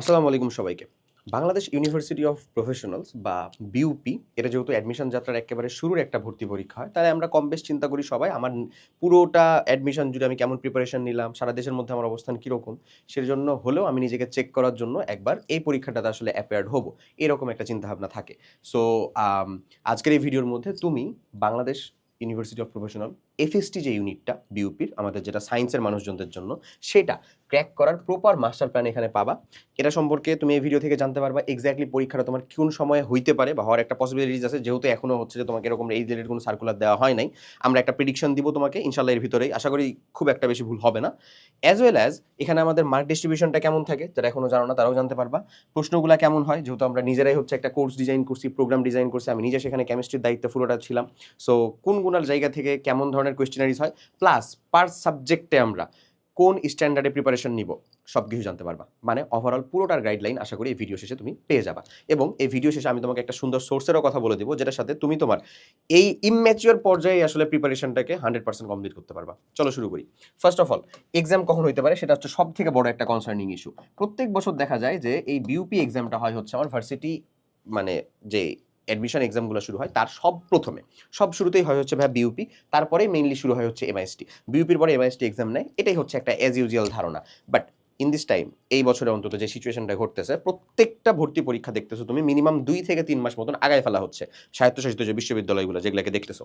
আসসালামু আলাইকুম সবাইকে। বাংলাদেশ ইউনিভার্সিটি অফ প্রফেশনালস বা বিউপি এটা যেহেতু অ্যাডমিশন যাত্রার একেবারে শুরুর একটা ভর্তি পরীক্ষা হয়, তাহলে আমরা কম বেশ চিন্তা করি সবাই, আমার পুরোটা অ্যাডমিশন জুড়ে আমি কেমন প্রিপারেশন নিলাম, সারা দেশের মধ্যে আমার অবস্থান কীরকম সের জন্য হলেও আমি নিজেকে চেক করার জন্য একবার এই পরীক্ষাটাতে আসলে অ্যাপেয়ার্ড হব, এরকম একটা চিন্তাভাবনা থাকে। সো আজকের এই ভিডিওর মধ্যে তুমি Bangladesh university of professional FST যে ইউনিটটা বিউপির আমাদের যেটা সায়েন্সের মানুষজনদের জন্য, সেটা ক্র্যাক করার প্রপার মাস্টার প্ল্যান এখানে পাবা। এটা সম্পর্কে তুমি এই ভিডিও থেকে জানতে পারবা এক্স্যাক্টলি পরীক্ষাটা তোমার কোন সময়ে হইতে পারে বা হওয়ার একটা পসিবিলিটিস আছে। যেহেতু এখনও হচ্ছে যে তোমাকে এরকম এই রিলেটেড কোনো সার্কুলার দেওয়া হয় নাই, আমরা একটা প্রিডিকশন দিব তোমাকে ইনশাল্লাহ এর ভিতরেই। আশা করি খুব একটা বেশি ভুল হবে না। অ্যাজ ওয়েল অ্যাজ এখানে আমাদের মার্ক ডিস্ট্রিবিউশনটা কেমন থাকে, যারা এখনও জানো না তারাও জানতে পারবা। প্রশ্নগুলো কেমন হয়, যেহেতু আমরা নিজেরাই হচ্ছে একটা কোর্স ডিজাইন করছি প্রোগ্রাম ডিজাইন করছি, আমি নিজে সেখানে কেমিস্ট্রির দায়িত্ব পুরোটা ছিলাম। সো কোন কোনার জায়গা থেকে কেমন ধরনের কোয়েশ্চেনারিজ হয়। প্লাস পার সাবজেক্টে আমরা কোন স্ট্যান্ডার্ডে প্রিপারেশন নিব সব কিছু জানতে পারবা। মানে ওভারঅল পুরোটার গাইডলাইন আশা করি এই ভিডিও শেষে তুমি পেয়ে যাবা। এবং এই ভিডিও শেষে আমি তোমাকে একটা সুন্দর সোর্সেরও কথা বলে দেবো, যেটার সাথে তুমি তোমার এই ইম্যাচিওর পর্যায়ে আসলে প্রিপারেশনটাকে হান্ড্রেড পার্সেন্ট কমপ্লিট করতে পারবা। চলো শুরু করি। ফার্স্ট অফ অল এক্সাম কখন হইতে পারে সেটা হচ্ছে সব থেকে বড় একটা কনসার্নিং ইস্যু প্রত্যেক বছর দেখা যায় যে এই বিউপি এক্সামটা হয় হচ্ছে আমার ভার্সিটি মানে যে অ্যাডমিশন এক্সামগুলো শুরু হয় তার সব প্রথমে। সব শুরুতেই হয় হচ্ছে ভাই বিউপি তারপরে মেইনলি শুরু হয় হচ্ছে এমআইএসটি বিউপির পরে এমআইএসটি এক্সাম নেয়, এটাই হচ্ছে একটা অ্যাজ ইউজুয়াল ধারণা। বাট ইন দিস টাইম এই বছরে অন্তত যে সিচুয়েশনটা ঘটতেছে, প্রত্যেকটা ভর্তি পরীক্ষা দেখতেছো তুমি মিনিমাম দুই থেকে তিন মাস মতন আগায় ফেলা হচ্ছে স্বায়ত্তশাসিত যে বিশ্ববিদ্যালয়গুলো যেগুলোকে দেখতেছো।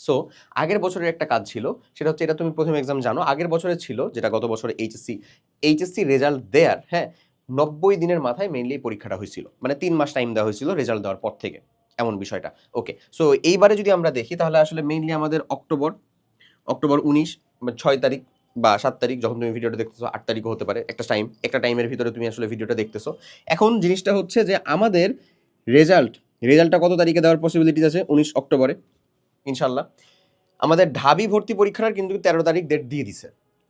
সো আগের বছরের একটা কাজ ছিল, সেটা হচ্ছে এটা তুমি প্রথম এক্সাম জানো, আগের বছরে ছিল, যেটা গত বছরে এইচএসসি এইচএসসি রেজাল্ট দেয়ার হ্যাঁ নব্বই দিনের মাথায় মেইনলি পরীক্ষাটা হয়েছিল। মানে তিন মাস টাইম দেওয়া হয়েছিল রেজাল্ট দেওয়ার পর থেকে, এমন বিষয়টা। ওকে সো এইবারে যদি আমরা দেখি, তাহলে আসলে মেইনলি আমাদের অক্টোবর অক্টোবর উনিশ ছয় তারিখ বা সাত তারিখ, যখন তুমি ভিডিওটা দেখতেছো, আট তারিখও হতে পারে, একটা টাইম একটা টাইমের ভিতরে তুমি আসলে ভিডিওটা দেখতেছো। এখন জিনিসটা হচ্ছে যে আমাদের রেজাল্ট রেজাল্টটা কত তারিখে দেওয়ার পসিবিলিটিস আছে? উনিশ অক্টোবরে ইনশাল্লাহ আমাদের ঢাবি ভর্তি পরীক্ষার কিন্তু তেরো তারিখ ডেট দিয়ে দিছে।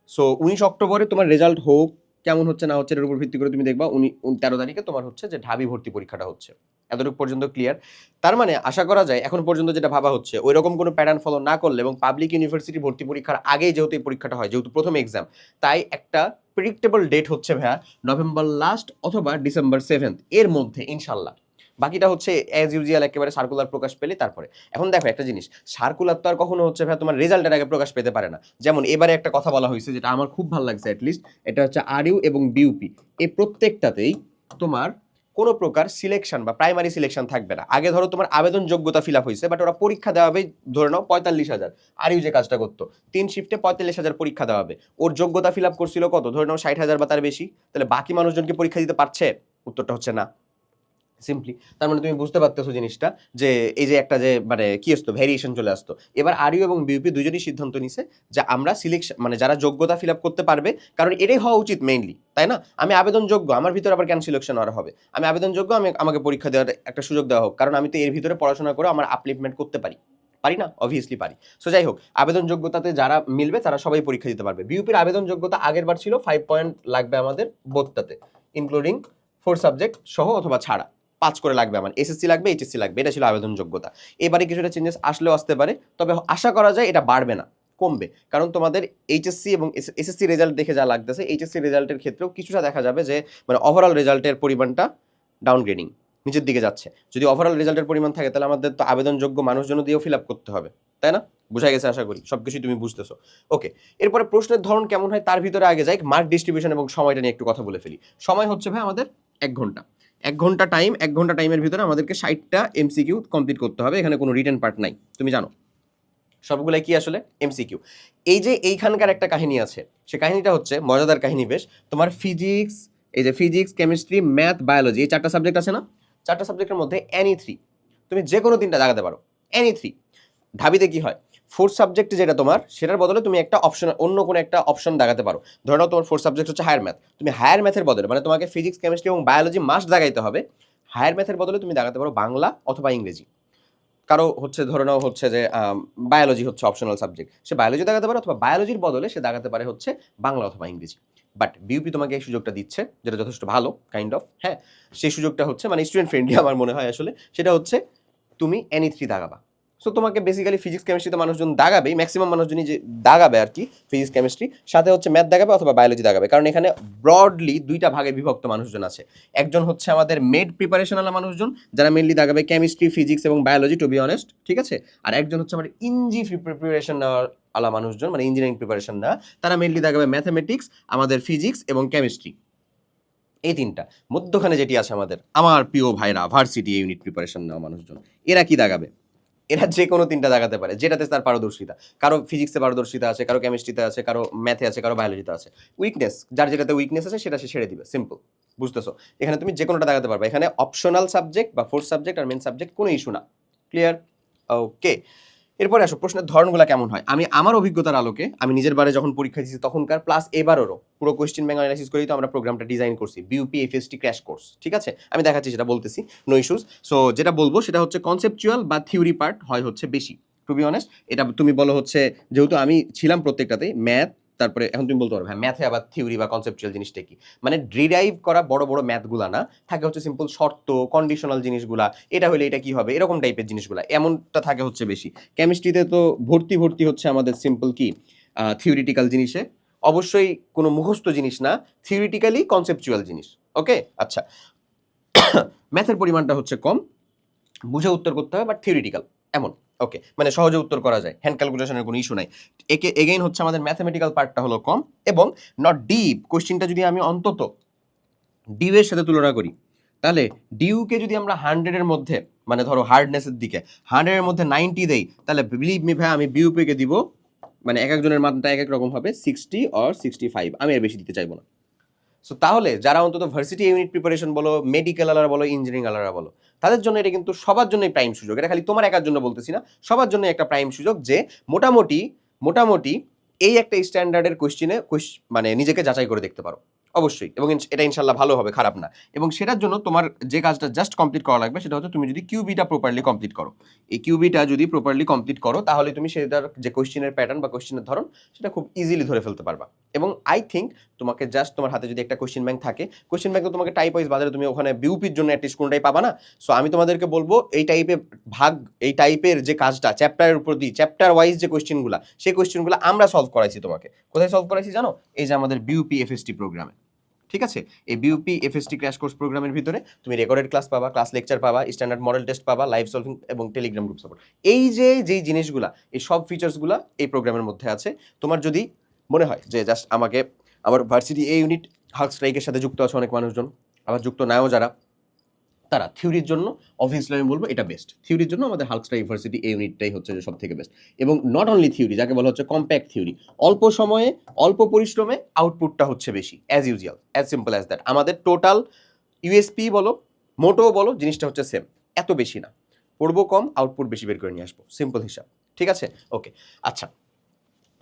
সো উনিশ অক্টোবরে তোমার রেজাল্ট হোক কেমন হচ্ছে না হচ্ছে এর উপর ভিত্তি করে তুমি দেখবা উনি তেরো তারিখে তোমার হচ্ছে যে ঢাবি ভর্তি পরীক্ষাটা হচ্ছে। এতটুকু পর্যন্ত ক্লিয়ার তার মানে আশা করা যায়, এখন পর্যন্ত যেটা ভাবা হচ্ছে ওই রকম কোনো প্যাটার্ন ফলো না করলে এবং পাবলিক ইউনিভার্সিটি ভর্তি পরীক্ষার আগেই যেহেতু এই পরীক্ষাটা হয়, যেহেতু প্রথম এক্সাম তাই একটা প্রিডিক্টেবল ডেট হচ্ছে ভাইয়া নভেম্বর লাস্ট অথবা ডিসেম্বর সেভেন্থ এর মধ্যে, ইনশাল্লাহ। বাকিটা হচ্ছে অ্যাজ ইউজুয়াল একেবারে সার্কুলার প্রকাশ পেলে তারপরে। এখন দেখো একটা জিনিস সার্কুলার তো আর কখনো হচ্ছে ভাই তোমার রেজাল্টের আগে প্রকাশ পেতে পারে না। যেমন এবারে একটা কথা বলা হয়েছে যেটা আমার খুব ভালো লাগছে অ্যাটলিস্ট এটা হচ্ছে আর ইউ এবং বিউপি এই প্রত্যেকটাতেই তোমার কোনো প্রকার সিলেকশন বা প্রাইমারি সিলেকশন থাকবে না। আগে ধরো তোমার আবেদন যোগ্যতা ফিল আপ হয়েছে বাট ওরা পরীক্ষা দেওয়া হবে, ধরে নাও পঁয়তাল্লিশ হাজার। আর ইউ যে কাজটা করতো, তিন শিফটে পঁয়তাল্লিশ হাজার পরীক্ষা দেওয়া হবে। ওর যোগ্যতা ফিল আপ করছিল কত? ধরে নাও ষাট হাজার বা তার বেশি। তাহলে বাকি মানুষজনকে পরীক্ষা দিতে পারছে? উত্তরটা হচ্ছে না। সিম্পলি তার মানে তুমি বুঝতে পারতেছো জিনিসটা যে এই যে একটা যে মানে কি আসতো ভ্যারিয়েশন চলে আসতো। এবার আরইউ এবং বিউপি দুজনই সিদ্ধান্ত নিছে যে আমরা সিলেকশন মানে যারা যোগ্যতা ফিল আপ করতে পারবে, কারণ এটাই হওয়া উচিত মেইনলি তাই না? আমি আবেদন যোগ্য আমার ভিতরে আবার কেন সিলেকশন আর হবে? আমি আবেদন যোগ্য আমি আমাকে পরীক্ষা দেওয়ার একটা সুযোগ দেওয়া হোক, কারণ আমি তো এর ভিতরে পড়াশোনা করে আমার আপলিফমেন্ট করতে পারি। পারি না? অবভিয়াসলি পারি। সো যাই হোক আবেদন যোগ্যতাতে যারা মিলবে, তারা সবাই পরীক্ষা দিতে পারবে। বিউপির আবেদন যোগ্যতা আগের বার ছিল ফাইভ পয়েন্ট লাগবে আমাদের বোধটাতে ইনক্লুডিং ফোর সাবজেক্ট সহ অথবা ছাড়া। পাঁচ করে লাগবে আমার। এসএসসি লাগবে এইচএসসি লাগবে, এটা ছিল আবেদন যোগ্যতা এবারে কিছুটা চেঞ্জেস আসলেও আসতে পারে, তবে আশা করা যায় এটা বাড়বে না, কমবে। কারণ তোমাদের এইচএসসি এবং এসএসসি রেজাল্ট দেখে যা লাগতেছে এইচএসসি রেজাল্টের ক্ষেত্রেও কিছুটা দেখা যাবে যে মানে ওভারঅল রেজাল্টের পরিমাণটা ডাউনগ্রেডিং নিচের দিকে যাচ্ছে। যদি ওভারঅল রেজাল্টের পরিমাণ থাকে, তাহলে আমাদের তো আবেদনযোগ্য মানুষজন দিয়েও ফিল আপ করতে হবে, তাই না? বোঝা গেছে আশা করি সব কিছুই তুমি বুঝতেছো। ওকে এরপরে প্রশ্নের ধরন কেমন হয়, তার ভিতরে আগে যাই মার্ক ডিস্ট্রিবিউশন এবং সময়টা নিয়ে একটু কথা বলে ফেলি। সময় হচ্ছে ভাই আমাদের এক ঘণ্টা। এক ঘণ্টা টাইম এক ঘণ্টা টাইমের ভিতরে আমাদেরকে ষাটটা এমসিকিউ কমপ্লিট করতে হবে, এখানে কোনো রিটার্ন পার্ট নাই, তুমি জানো। সবগুলাই কি আসলে? এমসিকিউ এই যে এইখানকার একটা কাহিনী আছে, সে কাহিনীটা হচ্ছে মজাদার কাহিনী বেশ, তোমার ফিজিক্স এই যে ফিজিক্স কেমিস্ট্রি ম্যাথ বায়োলজি এই চারটা সাবজেক্ট আছে না? চারটা সাবজেক্টের মধ্যে এনি থ্রি তুমি যে কোনো তিনটা দাগাতে পারো এনি থ্রি ঢাবিতে কি হয়? ফোর্থ সাবজেক্ট যেটা তোমার, সেটার বদলে তুমি একটা অপশন অন্য কোনো একটা অপশন দাগাতে পারো। ধরে নাও তোমার ফোর্থ সাবজেক্ট হচ্ছে হায়ার ম্যাথ তুমি হায়ার ম্যাথের বদলে মানে তোমাকে ফিজিক্স কেমিস্ট্রি এবং বায়োলজি মাস্ট দাগাইতে হবে হায়ার ম্যাথের বদলে তুমি দাগাতে পারো বাংলা অথবা ইংরেজি। কারও হচ্ছে, ধরে নাও হচ্ছে যে বায়োলজি হচ্ছে অপশনাল সাবজেক্ট সে বায়োলজি দাগাতে পারে অথবা বায়োলজির বদলে সে দাগাতে পারে হচ্ছে বাংলা অথবা ইংরেজি। বাট বিউপি তোমাকে এই সুযোগটা দিচ্ছে, যেটা যথেষ্ট ভালো কাইন্ড অফ হ্যাঁ? সেই সুযোগটা হচ্ছে মানে স্টুডেন্ট ফ্রেন্ডলি আমার মনে হয় আসলে, সেটা হচ্ছে তুমি এনি থ্রি দাগাবা সো তোমাকে বেসিক্যালি ফিজিক্স কেমিস্ট্রিতে মানুষজন দাগাবে ম্যাক্সিমাম মানুষজনই যে দাগাবে আর কি ফিজিক্স কেমিস্ট্রি সাথে হচ্ছে ম্যাথ দাগাবে অথবা বায়োলজি দাগাবে। কারণ এখানে ব্রডলি দুইটা ভাগে বিভক্ত মানুষজন আছে। একজন হচ্ছে আমাদের মেড প্রিপারেশন আলা মানুষজন, যারা মেনলি দাগাবে কেমিস্ট্রি ফিজিক্স এবং বায়োলজি টু বি অনেস্ট ঠিক আছে? আর একজন হচ্ছে আমাদের ইঞ্জি প্রিপারেশন নেওয়ার আলা মানুষজন মানে ইঞ্জিনিয়ারিং প্রিপারেশন না তারা মেনলি দাগাবে ম্যাথামেটিক্স আমাদের ফিজিক্স এবং কেমিস্ট্রি এই তিনটা। মধ্যখানে যেটি আছে আমাদের, আমার প্রিয় ভাইরা ভার্সিটি ইউনিট প্রিপারেশন নেওয়া মানুষজন, এরা কি দাগাবে? এরা যে কোনো তিনটা জায়গাতে পারে, যেটাতে তার পারদর্শিতা। কারও ফিজিক্সে পারদর্শিতা আছে, কারও কেমিস্ট্রিতে আছে, কারও ম্যাথে আছে, কারও বায়োলজিতে আছে। উইকনেস যার যেটাতে উইকনেস আছে, সেটা সে ছেড়ে দিবে সিম্পল বুঝতেছো? এখানে তুমি যে কোনোটা দেখাতে পারবে, এখানে অপশনাল সাবজেক্ট বা ফোর্থ সাবজেক্ট আর মেন সাবজেক্ট কোনো ইস্যু না। ক্লিয়ার ওকে এরপরে আসো, প্রশ্নের ধরনগুলো কেমন হয়? আমি আমার অভিজ্ঞতার আলোকে আমি নিজের বারে যখন পরীক্ষা দিয়েছি তখনকার প্লাস এবারও পুরো কোয়েশ্চেন ব্যাংক অ্যানালাইসিস করেই তো আমরা প্রোগ্রামটা ডিজাইন করছি বিউপি এফএসটি ক্র্যাশ কোর্স ঠিক আছে? আমি দেখাচ্ছি সেটা বলতেছি নো ইস্যুস সো যেটা বলব সেটা হচ্ছে কনসেপচুয়াল বা থিওরি পার্ট হয় হচ্ছে বেশি। টু বি অনেস্ট এটা তুমি বলো হচ্ছে, যেহেতু আমি ছিলাম প্রত্যেকটাতেই ম্যাথ তারপরে এখন তুমি বলতে পারো হ্যাঁ ম্যাথে আবার থিওরি বা কনসেপচুয়াল জিনিসটা কি? মানে ডিরাইভ করা বড় বড় ম্যাথগুলা না, থাকে হচ্ছে সিম্পল শর্ত কন্ডিশনাল জিনিসগুলা, এটা হলে এটা কি হবে, এরকম টাইপের জিনিসগুলা, এমনটা থাকে হচ্ছে বেশি। কেমিস্ট্রিতে তো ভর্তি ভর্তি হচ্ছে আমাদের সিম্পল কি? থিওরিটিক্যাল জিনিসে। অবশ্যই কোনো মুখস্থ জিনিস না থিওরিটিক্যালি কনসেপচুয়াল জিনিস ওকে আচ্ছা। ম্যাথের পরিমাণটা হচ্ছে কম, বুঝে উত্তর করতে হবে বাট থিওরিটিক্যাল এমন। ওকে মানে সহজে উত্তর করা যায়। হ্যান্ড ক্যালকুলেশনের কোনো ইস্যু নাই। একে এগেইন হচ্ছে আমাদের ম্যাথমেটিক্যাল পার্টটা হলো কম এবং নট ডিপ কোশ্চিনটা যদি আমি অন্তত ডিউ এর সাথে তুলনা করি, তাহলে ডিউকে যদি আমরা হান্ড্রেডের মধ্যে মানে ধরো হার্ডনেসের দিকে হান্ড্রেডের মধ্যে নাইনটি দেই, তাহলে বিলিভ মি ভাই, আমি বিউপিকে দিব মানে এক একজনের মানটা এক এক রকম হবে সিক্সটি অর সিক্সটি ফাইভ আমি এর বেশি দিতে চাইব না। সো তাহলে যারা অন্তত ভার্সিটি ইউনিট প্রিপারেশন বলো মেডিকেল আলারা বলো ইঞ্জিনিয়ারিং আলারা বলো, তাদের জন্য এটা কিন্তু সবার জন্যই প্রাইম সুযোগ। এটা খালি তোমার একার জন্য বলতেছি না, সবার জন্য একটা প্রাইম সুযোগ যে মোটামুটি মোটামুটি এই একটা স্ট্যান্ডার্ডের কোশ্চিনে মানে নিজেকে যাচাই করে দেখতে পারো। অবশ্যই। এবং এটা ইনশাল্লাহ ভালো হবে, খারাপ না। এবং সেটার জন্য তোমার যে কাজটা জাস্ট কমপ্লিট করা লাগবে, সেটা হচ্ছে তুমি যদি কিউবিটা প্রপারলি কমপ্লিট করো। এই কিউবিটা যদি প্রপারলি কমপ্লিট করো, তাহলে তুমি সেটার যে কোশ্চিনের প্যাটার্ন বা কোশ্চিনের ধরন, সেটা খুব ইজিলি ধরে ফেলতে পারবা। এবং আই থিঙ্ক তোমাকে জাস্ট তোমার হাতে যদি একটা কোশ্চিন ব্যাংক থাকে কোশ্চিন ব্যাংক তোমাকে টাইপ ওয়াইজ বাজারে তুমি ওখানে বিউপির জন্য অ্যাটলিস্ট কোনটাই পাবা না। সো আমি তোমাদেরকে বলব, এই টাইপের ভাগ, এই টাইপের যে কাজটা চ্যাপ্টারের উপর দিই চ্যাপ্টার ওয়াইজ যে কোশ্চেনগুলো সেই কোশ্চেনগুলো আমরা সলভ করাইছি তোমাকে। কোথায় সলভ করাইছি জানো? এই যে আমাদের বিউপি এফএসটি প্রোগ্রামে ঠিক আছে? এই বিউপি এফএসটি ক্র্যাশ কোর্স প্রোগ্রামের ভিতরে তুমি রেকর্ডেড ক্লাস পাবা ক্লাস লেকচার পাবা স্ট্যান্ডার্ড মডেল টেস্ট পাবা লাইভ সলভিং এবং টেলিগ্রাম গ্রুপ সাপোর্ট এই যে, যেই জিনিসগুলা, এই সব ফিচার্সগুলা এই প্রোগ্রামের মধ্যে আছে। তোমার যদি মনে হয় যে জাস্ট আমাকে আমার ভার্সিটি এই ইউনিট হাক স্ট্রাইকের সাথে যুক্ত আছে অনেক মানুষজন, আবার যুক্ত নাও যারা, তারা থিওরির জন্য অবভিয়াসলি আমি বলব এটা বেস্ট থিওরির জন্য আমাদের হালকস্টা ইউনিভার্সিটি এই ইউনিটটাই হচ্ছে যে সব থেকে বেস্ট এবং নট অনলি থিওরি যাকে বলা হচ্ছে কম্প্যাক্ট থিওরি অল্প সময়ে, অল্প পরিশ্রমে আউটপুটটা হচ্ছে বেশি as usual as simple as that আমাদের টোটাল ইউএসপি বলো মোটো বলো, জিনিসটা হচ্ছে সেম এত বেশি না। পড়ব কম আউটপুট বেশি বের করে নিয়ে আসব। সিম্পল হিসাব। ঠিক আছে? ওকে আচ্ছা।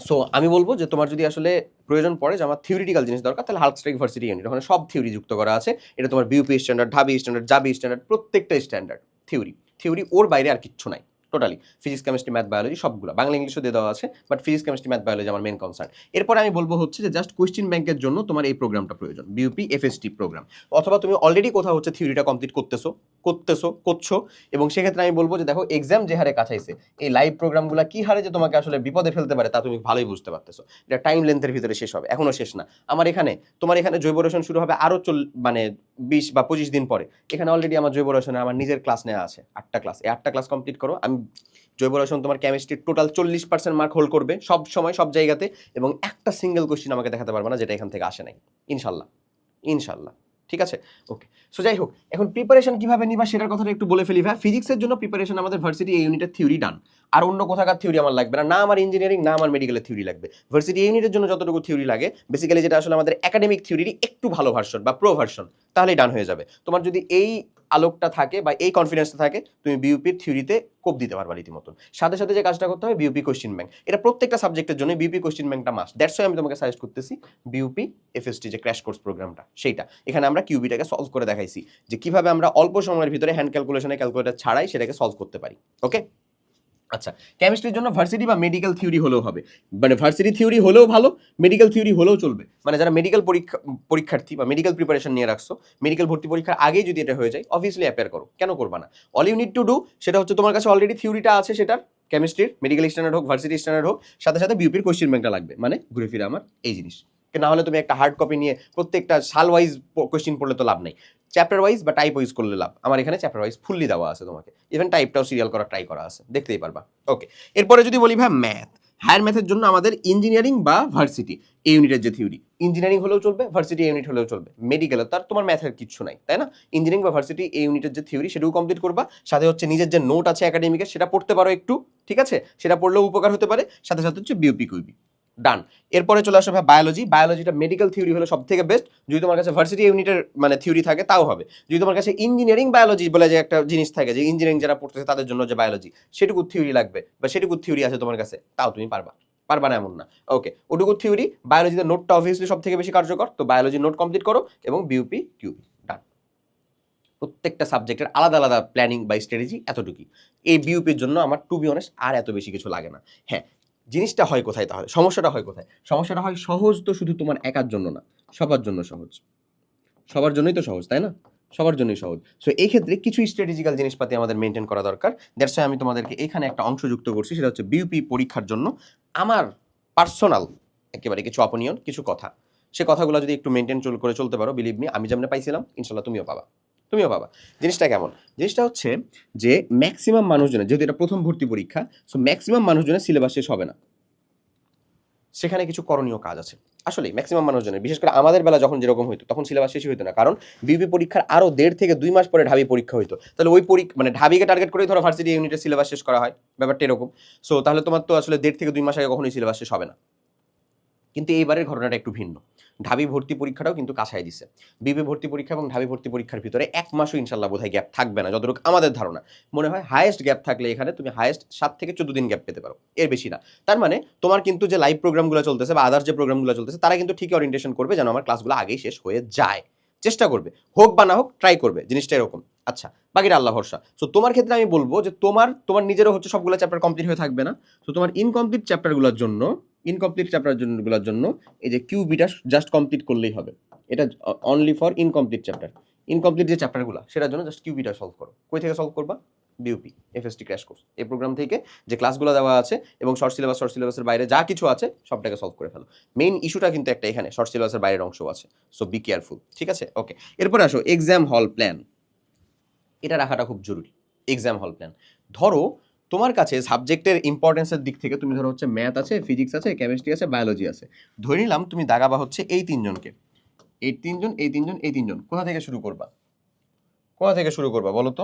সো আমি বলব যে তোমার যদি আসলে প্রয়োজন পড়ে যে আমার থিওরিটিক্যাল জিনিস দরকার, তাহলে হালকা স্ট্রাইক ভার্সিটি ইউনিট ওখানে সব থিওরি যুক্ত করা আছে। এটা তোমার BUP standard Dhabi standard Jabi standard প্রত্যেকটা স্ট্যান্ডার্ড থিওরি থিওরি ওর বাইরে আর কিচ্ছু নাই। Totally physics chemistry math biology সবগুলো। বাংলা ইংলিশও দিয়ে দেওয়া আছে but physics chemistry math biology আমার মেন কনসার্ন এরপরে আমি বলব হচ্ছে যে জাস্ট কোয়েশ্চেন ব্যাংকের জন্য তোমার এই প্রোগ্রামটা প্রয়োজন। বিউপি এফএসটি প্রোগ্রাম অথবা তুমি অলরেডি কোথাও হচ্ছে থিওরিটা কমপ্লিট করতেছো করতেছো, করছ, এবং সেক্ষেত্রে আমি বলব যে দেখো এক্সাম যে হারে কাছাইছে এই লাইভ প্রোগ্রামগুলো কি হারে যে তোমাকে আসলে বিপদে ফেলতে পারে তা তুমি ভালোই বুঝতে পারতেছো। এটা টাইম লেন্থের ভিতরে শেষ হবে, এখনও শেষ না। আমার এখানে, তোমার এখানে জৈব রসায়ন শুরু হবে আরও চল মানে বিশ বা পঁচিশ দিন পরে। এখানে অলরেডি আমার জৈব রসায়নে আমার নিজের ক্লাস নেওয়া আছে, আটটা ক্লাস এই আটটা ক্লাস কমপ্লিট করো, আমি জৈব রসায়ন তোমার কেমিস্ট্রির টোটাল চল্লিশ পার্সেন্ট মার্ক হোল্ড করবে সব সময়, সব জায়গাতে এবং একটা সিঙ্গেল কোশ্চিন আমাকে দেখাতে পারবে না যেটা এখান থেকে আসে নাই। ইনশাল্লাহ ইনশাল্লাহ। ঠিক আছে? ওকে সো যাই হোক, এখন প্রিপারেশন কীভাবে নিবা সেটার কথাটা একটু বলে ফেলি ভাই। ফিজিক্সের জন্য প্রিপারেশন আমাদের ভার্সিটি এই ইউনিটের থিওরি ডান আর অন্য কোথাকার থিওরি আমার লাগবে না। না আমার ইঞ্জিনিয়ারিং না আমার মেডিকেলের থিওরি লাগবে। ভার্সিটি ইউনিটের জন্য যতটুকু থিওরি লাগে বেসিক্যালি যেটা আসলে আমাদের একাডেমিক থিওরির একটু ভালো ভার্সন বা প্রো ভার্সন তাহলেই ডান হয়ে যাবে। তোমার যদি এই আলোকটা থাকে বা এই কনফিডেন্সটা থাকে, তুমি বিউপির থিওরিতে কোপ দিতে পারবা রীতিমতন সাথে সাথে যে কাজটা করতে হবে বিউপি কোশ্চিন ব্যাংক এটা প্রত্যেকটা সাবজেক্টের জন্য বিউপি কোশ্চিন ব্যাংকটা মাস্ট দ্যাটস আমি তোমাকে সাজেস্ট করতেছি বিউপি এফএসটি যে ক্র্যাশ কোর্স প্রোগ্রামটা সেইটা। এখানে আমরা কিউবিটাকে সলভ করে দেখাইছি যে কীভাবে আমরা অল্প সময়ের ভিতরে হ্যান্ড ক্যালকুলেশনে ক্যালকুলেটার ছাড়াই সেটাকে সলভ করতে পারি। ওকে আচ্ছা কেমিস্ট্রির জন্য ভার্সিটি বা মেডিকেল থিওরি হলেও হবে। মানে ভার্সিটি থিওরি হলেও ভালো মেডিকেল থিওরি হলেও চলবে। মানে যারা মেডিকেল পরীক্ষা, পরীক্ষার্থী বা মেডিকেল প্রিপারেশন নিয়ে রাখছো মেডিকেল ভর্তি পরীক্ষার আগেই যদি এটা হয়ে যায় অবভিয়াসলি অ্যাপেয়ার করো। কেন করবা না? All you need to do সেটা হচ্ছে তোমার কাছে অলরেডি থিওরিটা আছে সেটার কেমিস্ট্রির মেডিকেল স্ট্যান্ডার্ড হোক ভার্সিটি স্ট্যান্ডার্ড হোক, সাথে সাথে বিউপির কোশ্চেন ব্যাংকটা লাগবে। মানে ঘুরে ফিরে আমার এই জিনিস। না হলে তুমি একটা হার্ড কপি নিয়ে প্রত্যেকটা সাল ওয়াইজ কোশ্চেন পড়লে তো লাভ নেই। চ্যাপ্টার ওয়াইজ বা টাইপ ওয়াইজ করলে লাভ। আমার এখানে চ্যাপ্টার ওয়াইজ ফুললি দেওয়া আছে তোমাকে। ইভেন টাইপটাও সিরিয়াল করা ট্রাই করা আছে। দেখতেই পারবা। ওকে এরপরে যদি বলি, ভাই ম্যাথ হায়ার ম্যাথের জন্য আমাদের ইঞ্জিনিয়ারিং বা ভার্সিটি এই ইউনিটের যে থিওরি ইঞ্জিনিয়ারিং হলেও চলবে ভার্সিটি ইউনিট হলেও চলবে। মেডিকেলে তার তোমার ম্যাথের কিছু নাই, তাই না? ইঞ্জিনিয়ারিং বা ভার্সিটি এই ইউনিটের যে থিওরি সেটাও কমপ্লিট করবা। সাথে হচ্ছে নিজের যে নোট আছে একাডেমিকের সেটা পড়তে পারো একটু, ঠিক আছে? সেটা পড়লেও উপকার হতে পারে। সাথে সাথে হচ্ছে বিউপি কুইবি। ডান এরপরে চলে আসবে বায়োলজি বায়োলজিটা মেডিকেল থিওরি হলো সব থেকে বেস্ট যদি তোমার কাছে ভার্সিটি ইউনিটের মানে থিওরি থাকে, তাও হবে। যদি তোমার কাছে ইঞ্জিনিয়ারিং বায়োলজি বলে যে একটা জিনিস থাকে, যে ইঞ্জিনিয়ারিং যারা পড়তেছে তাদের জন্য যে বায়োলজি সেটুকু থিওরি লাগবে বা সেটুকু থিওরি আছে তোমার কাছে, তাও তুমি পারবা। পারবা না এমন না। ওকে ওটুকু থিওরি বায়োলজিতে নোটটা অবভিয়াসলি সব থেকে বেশি কার্যকর। তো বায়োলজি নোট কমপ্লিট করো এবং বিউপি কিউপি ডান প্রত্যেকটা সাবজেক্টের আলাদা আলাদা প্ল্যানিং বা স্ট্র্যাটেজি এতটুকুই। এই বিউপির জন্য আমার টু বি অনেস্ট আর এত বেশি কিছু লাগে না। হ্যাঁ জিনিসটা হয় কোথায় তাহলে? সমস্যাটা হয় কোথায়? সমস্যাটা হয় সহজ তো শুধু তোমার একার জন্য না, সবার জন্য সহজ। সবার জন্যই তো সহজ, তাই না? সবার জন্যই সহজ। সো এই ক্ষেত্রে কিছু স্ট্র্যাটেজিক্যাল জিনিসপাতি আমাদের মেনটেন করা দরকার। দ্যাটস আমি তোমাদেরকে এখানে একটা অংশ যুক্ত করছি, সেটা হচ্ছে বিউপি পরীক্ষার জন্য। আমার পার্সোনাল একেবারে কিছু অপনিয়ন কিছু কথা। সে কথাগুলো যদি একটু মেনটেন চল, করে চলতে পারো বিলিভ মি আমি যেমন পাইছিলাম, ইনশাল্লাহ তুমিও পাবা। তুমিও পাবা। জিনিসটা কেমন? জিনিসটা হচ্ছে যে ম্যাক্সিমাম মানুষজনের, যেহেতু এটা প্রথম ভর্তি পরীক্ষা সো ম্যাক্সিমাম মানুষজনের সিলেবাস শেষ হবে না। সেখানে কিছু করণীয় কাজ আছে। আসলে ম্যাক্সিমাম মানুষজনের, বিশেষ করে আমাদের বেলা যখন যেরকম হতো তখন সিলেবাস শেষই হতো না। কারণ বিবি পরীক্ষার আরও দেড় থেকে দুই মাস পরে ঢাবি পরীক্ষা হতো তাহলে ওই পরীক্ষা মানে ঢাবিকে টার্গেট করেই ধরো ভার্সিটি ইউনিটের সিলেবাস শেষ করা হয়। ব্যাপারটা এরকম। সো তাহলে তোমার তো আসলে দেড় থেকে দুই মাস আগে কখনোই সিলেবাস শেষ হবে না। কিন্তু এইবারের ঘটনাটা একটু ভিন্ন। ঢাবি ভর্তি পরীক্ষাটাও কিন্তু কাছায় দিছে। বিবি ভর্তি পরীক্ষা এবং ঢাবি ভর্তি পরীক্ষার ভিতরে এক মাসও ইনশাল্লাহ বোধহয় গ্যাপ থাকবে না, যতটুকু আমাদের ধারণা। মনে হয় হায়েস্ট গ্যাপ থাকলে এখানে তুমি হায়েস্ট সাত থেকে চোদ্দ দিন গ্যাপ পেতে পারো। এর বেশি না। তার মানে তোমার কিন্তু যে লাইভ প্রোগ্রামগুলো চলতেছে বা আদার্স যে প্রোগ্রামগুলো চলতেছে, তারা কিন্তু ঠিকই ওরিয়েন্টেশন করবে যেন আমার ক্লাসগুলো আগেই শেষ হয়ে যায়। চেষ্টা করবে। হোক বা না হোক ট্রাই করবে। জিনিসটা এরকম। আচ্ছা বাকিটা আল্লাহ ভরসা। সো তোমার ক্ষেত্রে আমি বলব যে তোমার তোমার নিজেরও হচ্ছে সবগুলো চ্যাপ্টার কমপ্লিট হয়ে থাকবে না। তো তোমার ইনকমপ্লিট চ্যাপ্টারগুলোর জন্য ইনকমপ্লিট চ্যাপ্টার চ্যাপ্টারগুলোর জন্য এই যে কিউবিটা জাস্ট কমপ্লিট করলেই হবে। এটা only for incomplete chapter incomplete যে চ্যাপ্টারগুলো সেটার জন্য জাস্ট কিউবিটা সলভ করো। কই থেকে সলভ করবা? বিউপি এফএসটি ক্র্যাশ কোর্স এই প্রোগ্রাম থেকে যে ক্লাসগুলো দেওয়া আছে এবং শর্ট সিলেবাস শর্ট সিলেবাসের বাইরে যা কিছু আছে, সবটাকে সলভ করে ফেলো। মেইন ইস্যুটা কিন্তু একটা এখানে শর্ট সিলেবাসের বাইরের অংশ আছে। সো বি কেয়ারফুল ঠিক আছে? ওকে এরপরে আসো এক্সাম হল প্ল্যান এটা রাখাটা খুব জরুরি এক্সাম হল প্ল্যান ধরো তোমার কাছে সাবজেক্টের ইম্পর্টেন্সের দিক থেকে তুমি ধরো হচ্ছে ম্যাথ আছে ফিজিক্স আছে কেমিস্ট্রি আছে বায়োলজি আছে। ধরে নিলাম তুমি দাগাবা হচ্ছে এই তিনজনকে। এই তিনজন এই তিনজন এই তিনজন। কোথা থেকে শুরু করবা? কোথা থেকে শুরু করবা বলো তো?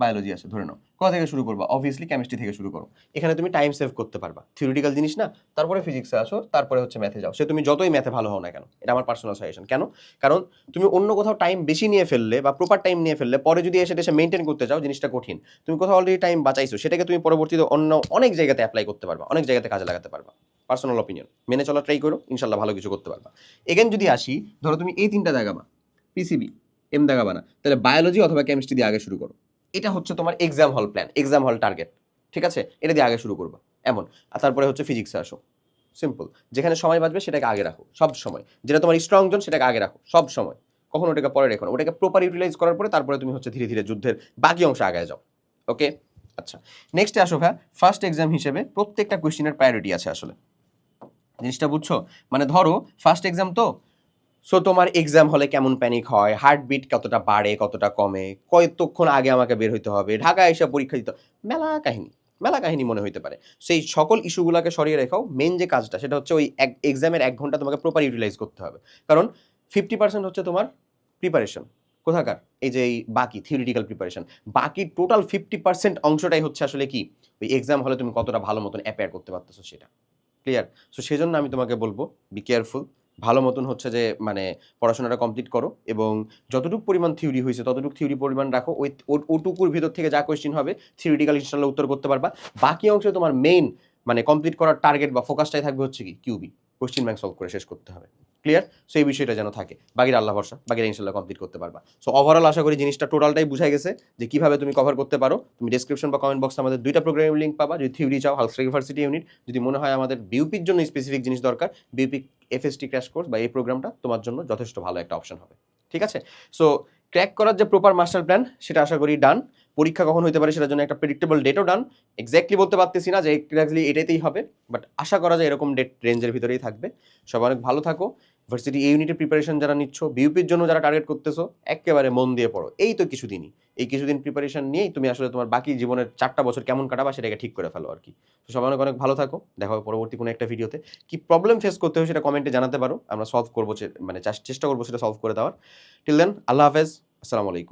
বায়োলজি আছে, ধরে নাও। কোথা থেকে শুরু করবা? অবভিয়াসলি কেমিস্ট্রি থেকে শুরু করো। এখানে তুমি টাইম সেভ করতে পারবা। থিওরিটিক্যাল জিনিস না, তারপরে ফিজিক্সে আসো, তারপরে হচ্ছে ম্যাথে যাও। সে তুমি যতই ম্যাথে ভালো হও না কেন, এটা আমার পার্সোনাল সাজেশন কেন? কারণ তুমি অন্য কোথাও টাইম বেশি নিয়ে ফেললে বা প্রপার টাইম নিয়ে ফেললে, পরে যদি এসে এসে মেনটেন করতে চাও জিনিসটা কঠিন। তুমি কোথাও অলরেডি টাইম বাঁচাইছো, সেটাকে তুমি পরবর্তীতে অন্য, অনেক জায়গাতে অ্যাপ্লাই করতে পারবা, অনেক জায়গাতে কাজে লাগাতে পারবা। পার্সোনাল অপিনিয়ন মেনে চলা ট্রাই করো, ইনশাল্লাহ ভালো কিছু করতে পারবা। এগেন যদি আসি, ধরো তুমি এই তিনটা দাগাবা পিসিবি এম দাগাবা না, তাহলে বায়োলজি অথবা কেমিস্ট্রি দিয়ে আগে শুরু করো। এটা হচ্ছে তোমার এক্সাম হল প্ল্যান এক্সাম হল টার্গেট ঠিক আছে? এটা দিয়ে আগে শুরু করবা, এমন। আর তারপরে হচ্ছে ফিজিক্সে আসো সিম্পল যেখানে সময় বাঁচবে সেটাকে আগে রাখো, সব সময়। যেটা তোমার স্ট্রং জোন সেটাকে আগে রাখো, সব সময়। কখনো ওটাকে পরে রেখো ওটাকে প্রপার ইউটিলাইজ করার পরে তারপরে তুমি হচ্ছে ধীরে ধীরে যুদ্ধের বাকি অংশ আগে যাও ওকে আচ্ছা নেক্সটে আসো ভাই ফার্স্ট এক্সাম হিসেবে প্রত্যেকটা কোয়েশ্চেনের প্রায়োরিটি আছে আসলে। জিনিসটা বুঝছ? মানে ধরো ফার্স্ট এক্সাম তো সো তোমার এক্সাম হলে কেমন প্যানিক হয়? হার্টবিট কতটা বাড়ে? কতটা কমে? কতক্ষণ আগে আমাকে বের হইতে হবে? ঢাকা এসে পরীক্ষা দিতে। মেলা কাহিনী মেলা কাহিনী মনে হইতে পারে। সেই সকল ইস্যুগুলোকে সরিয়ে রেখাও মেন যে কাজটা, সেটা হচ্ছে ওই এক এক্সামের এক ঘণ্টা তোমাকে প্রপার ইউটিলাইজ করতে হবে। কারণ ফিফটি পার্সেন্ট হচ্ছে তোমার প্রিপারেশন কোথাকার? এই যে এই বাকি থিওরিটিক্যাল প্রিপারেশন বাকি টোটাল ফিফটি পার্সেন্ট অংশটাই হচ্ছে আসলে কি? ওই এক্সাম হলে তুমি কতটা ভালো মতন অ্যাপেয়ার করতে পারতেছো সেটা। ক্লিয়ার সো সেজন্য আমি তোমাকে বলব বি কেয়ারফুল ভালো মতন হচ্ছে যে মানে পড়াশোনাটা কমপ্লিট করো এবং যতটুকু পরিমাণ থিওরি হয়েছে, ততটুকু থিওরি পরিমাণ রাখো। ওই ওটুকুর ভিতর থেকে যা কোয়েশ্চেন হবে থিওরিটিক্যাল ইনশাল্লাহ উত্তর করতে পারবা। বাকি অংশে তোমার মেইন মানে কমপ্লিট করার টার্গেট বা ফোকাসটাই থাকবে হচ্ছে কি কিউবি কোশ্চিন ব্যাংক সলভ করে শেষ করতে হবে। ক্লিয়ার সো এই বিষয়টা যেন থাকে। বাকিরা আল্লাহ ভরসা, বাকিরা ইনশাল্লাহ কমপ্লিট করতে পারবা। সো ওভারঅল আশা করি জিনিসটা টোটালটাই বুঝাই গেছে যে কীভাবে তুমি কভার করতে পারো। তুমি ডেসক্রিপশন বা কমেন্ট বক্সে আমাদের দুইটা প্রোগ্রামের লিঙ্ক পাবা, যদি থিওরি চাও হালস ইউনিভার্সিটি ইউনিট যদি মনে হয় আমাদের বিউপির জন্য স্পেসিফিক জিনিস দরকার বিউপি এফএসটি ক্র্যাশ কোর্স বা এই প্রোগ্রামটা তোমার জন্য যথেষ্ট ভালো একটা অপশন হবে। ঠিক আছে? সো ক্র্যাক করার যে প্রপার মাস্টার প্ল্যান সেটা আশা করি ডান পরীক্ষা কখন হতে পারে সেটার জন্য একটা প্রেডিক্টেবল ডেটও ডান এক্স্যাক্টলি বলতে পারতেছি না যে এক্স্যাক্টলি এটাতেই হবে বাট আশা করা যায় এরকম ডেট রেঞ্জের ভিতরেই থাকবে। সবাই অনেক ভালো থাকো। ভার্সিটি এই ইউনিটের প্রিপারেশন যারা নিচ্ছ বিউপির জন্য যারা টার্গেট করতেছো, একেবারে মন দিয়ে পড়ো। এই তো কিছুদিনই। এই কিছুদিন প্রিপারেশন নিয়েই তুমি আসলে তোমার বাকি জীবনের চারটা বছর কেমন কাটাবা সেটাকে ঠিক করে ফেলো আর কি তো সবাই অনেক অনেক ভালো থাকো। দেখা হবে পরবর্তী কোনো একটা ভিডিওতে কি প্রবলেম ফেস করতে হয় সেটা কমেন্টে জানাতে পারো। আমরা সলভ করব মানে চেষ্টা করব সেটা সলভ করে দেওয়ার। টিল দেন আল্লাহ হাফেজ। আসসালামু আলাইকুম।